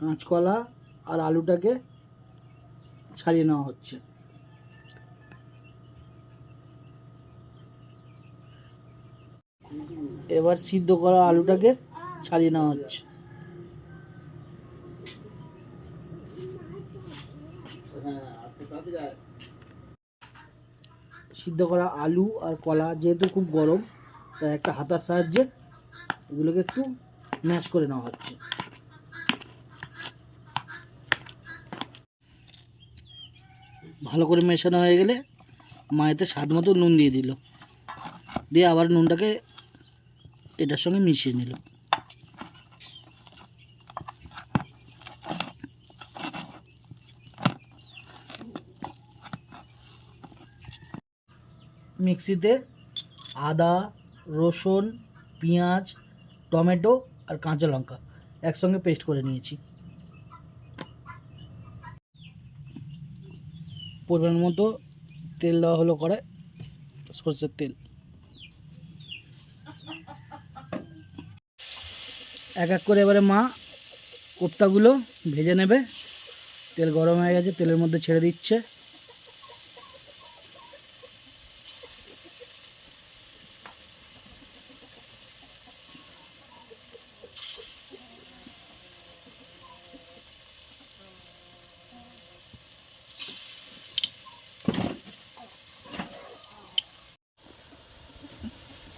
কাঁচকলা আর আলুটাকে ছাড়িয়ে নেওয়া হচ্ছে। এবার সিদ্ধ করা আলুটাকে ছাড়িয়ে নেওয়া হচ্ছে। সিদ্ধ করা আলু আর কলা যেহেতু খুব গরম, তাই একটা হাতার সাহায্যে এগুলোকে একটু ম্যাশ করে নেওয়া হচ্ছে। ভালো করে মেশানো হয়ে গেলে মায়েতে স্বাদ মতো নুন দিয়ে দিল। দিয়ে আবার নুনটাকে এটার সঙ্গে মিশিয়ে নিল। মিক্সিতে আদা, রসুন, পেঁয়াজ, টমেটো আর কাঁচা লঙ্কা একসঙ্গে পেস্ট করে নিয়েছি। পরিমাণ মতো তেল দেওয়া হলো করে, সর্ষের তেল। এক এক করে এবারে মা কোপ্তাগুলো ভেজে নেবে, তেল গরম হয়ে গেছে, তেলের মধ্যে ছেড়ে দিচ্ছে।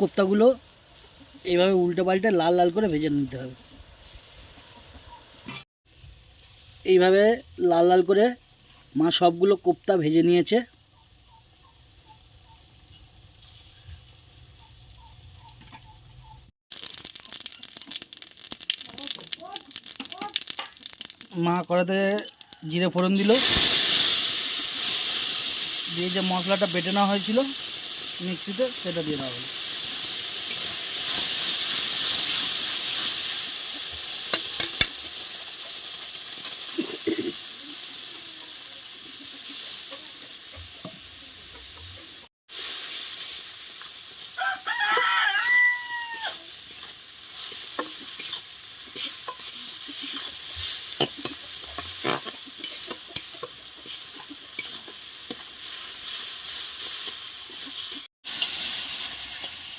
কোপ্তাগুলো এইভাবে উল্টে পাল্টে লাল লাল করে ভেজে নিতে হবে। এইভাবে লাল লাল করে মা সবগুলো কোপ্তা ভেজে নিয়েছে। মা কড়াতে জিরে ফোড়ন দিল। দিয়ে যে মশলাটা বেটে নেওয়া হয়েছিল মিক্সিতে সেটা দিয়ে দেওয়া হলো।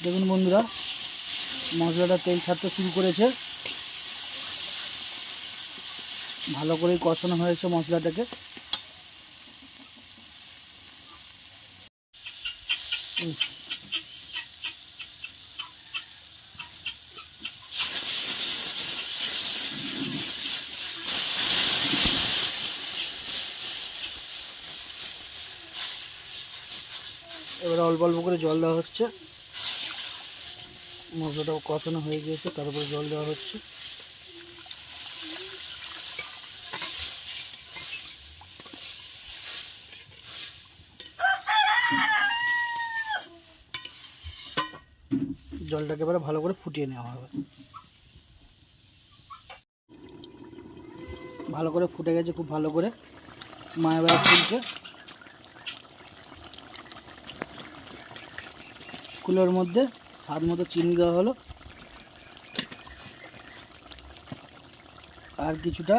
দেখুন বন্ধুরা, মশলাটা তেল ছাড়তে শুরু করেছে। ভালো করে কষানো হয়েছে মশলাটাকে। এবার অল্প অল্প করে জল দেওয়া হচ্ছে। মশলাটাও কষানো হয়ে গিয়েছে, তারপরে জল দেওয়া হচ্ছে। জলটাকে এবারে ভালো করে ফুটিয়ে নেওয়া হবে। ভালো করে ফুটে গেছে, খুব ভালো করে। মা এবারে ফুলছে কুলোর মধ্যে স্বাদ মতো চিনি দেওয়া হলো। আর কিছুটা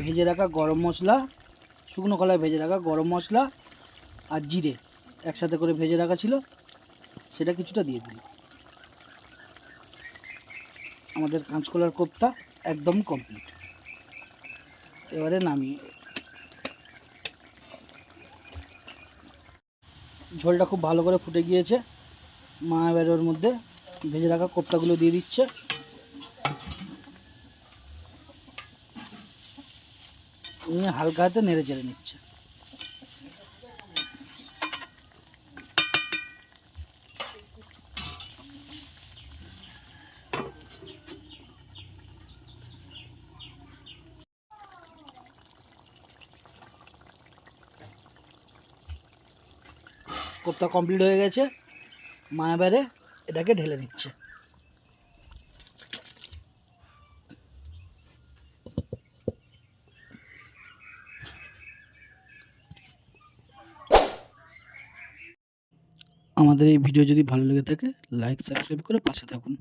ভেজে রাখা গরম মশলা, শুকনো কলায় ভেজে রাখা গরম মশলা আর জিরে একসাথে করে ভেজে রাখা ছিল, সেটা কিছুটা দিয়ে দিল আমাদের কাঁচকলার কোপ্তা একদম কমপ্লিট এবারে নামিয়ে ঝোলটা খুব ভালো করে ফুটে গিয়েছে। মা এবার ওর মধ্যে ভেজে রাখা কোপ্তাগুলো দিয়ে দিচ্ছে। নিয়ে হালকা হাতে নেড়ে চেড়ে নিচ্ছে। কোপ্তা কমপ্লিট হয়ে গেছে। মা এবারে এটাকে ঢেলে নিচ্ছে আমাদের এই ভিডিও যদি ভালো লেগে থাকে লাইক সাবস্ক্রাইব করে পাশে থাকুন।